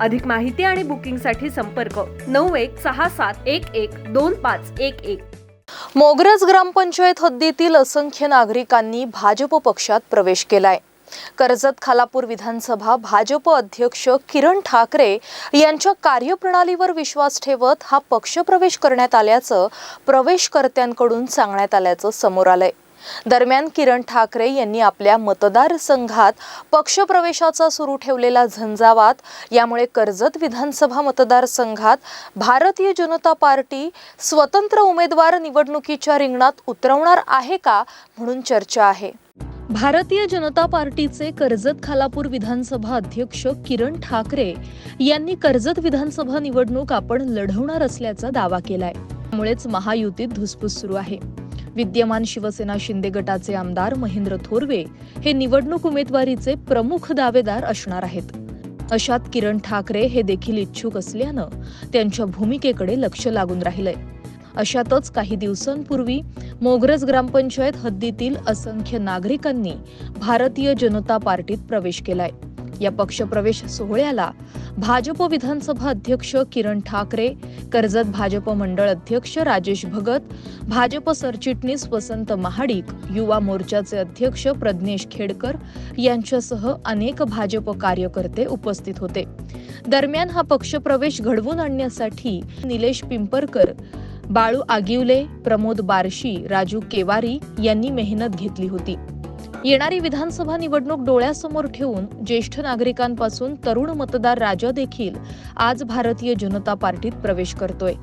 अधिक माहिती आणि बुकिंगसाठी संपर्क नऊ एक सहा सात एक एक दोन पाच एक एक. मोगरज ग्रामपंचायत हद्दीतील असंख्य नागरिकांनी भाजप पक्षात प्रवेश केलाय. कर्जत खालापूर विधानसभा भाजप अध्यक्ष किरण ठाकरे यांच्या कार्यप्रणालीवर विश्वास ठेवत हा पक्षप्रवेश करण्यात आल्याचं प्रवेशकर्त्यांकडून सांगण्यात आल्याचं समोर आलंय. दरम्यान किरण ठाकरे यांनी आपल्या मतदारसंघात पक्षप्रवेशाचा सुरू ठेवलेला झंझावात यामुळे कर्जत विधानसभा मतदारसंघात भारतीय जनता पार्टी स्वतंत्र उमेदवार निवडणुकीच्या रिंगणात उतरवणार आहे का म्हणून चर्चा आहे. भारतीय जनता पार्टीचे कर्जत खालापूर विधानसभा अध्यक्ष किरण ठाकरे यांनी कर्जत विधानसभा निवडणूक आपण लढवणार असल्याचा दावा केलाय. त्यामुळेच महायुतीत धुसफूस सुरू आहे. विद्यमान शिवसेना शिंदे गटाचे आमदार महेंद्र थोरवे हे निवडणूक उमेदवारीचे प्रमुख दावेदार असणार आहेत. अशात किरण ठाकरे हे देखील इच्छुक असल्यानं त्यांच्या भूमिकेकडे लक्ष लागून राहिलंय. अशातच काही दिवसांपूर्वी मोगरज ग्रामपंचायत हद्दीतील असंख्य नागरिकांनी भारतीय जनता पार्टीत प्रवेश केलाय. या पक्षप्रवेश सोहळ्याला भाजप विधानसभा अध्यक्ष किरण ठाकरे कर्जत भाजप मंडळ अध्यक्ष राजेश भगत भाजप सरचिटणीस वसंत महाडिक युवा मोर्चाचे अध्यक्ष प्रज्ञेश खेडकर यांच्यासह अनेक भाजप कार्यकर्ते उपस्थित होते. दरम्यान हा पक्षप्रवेश घडवून आणण्यासाठी निलेश पिंपरकर बाळू आगिवले प्रमोद बारशी राजू केवारी यांनी मेहनत घेतली होती. येणारी विधानसभा निवडणूक डोळ्यासमोर ठेवून ज्येष्ठ नागरिकांपासून तरुण मतदार राजा देखील आज भारतीय जनता पार्टीत प्रवेश करतोय.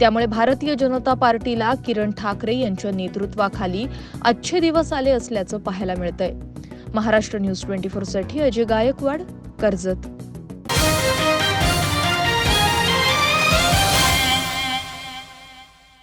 त्यामुळे भारतीय जनता पार्टीला किरण ठाकरे यांच्या नेतृत्वाखाली अच्छे दिवस आले असल्याचं पाहायला मिळतंय. महाराष्ट्र न्यूज ट्वेंटी फोरसाठी अजय गायकवाड कर्जत.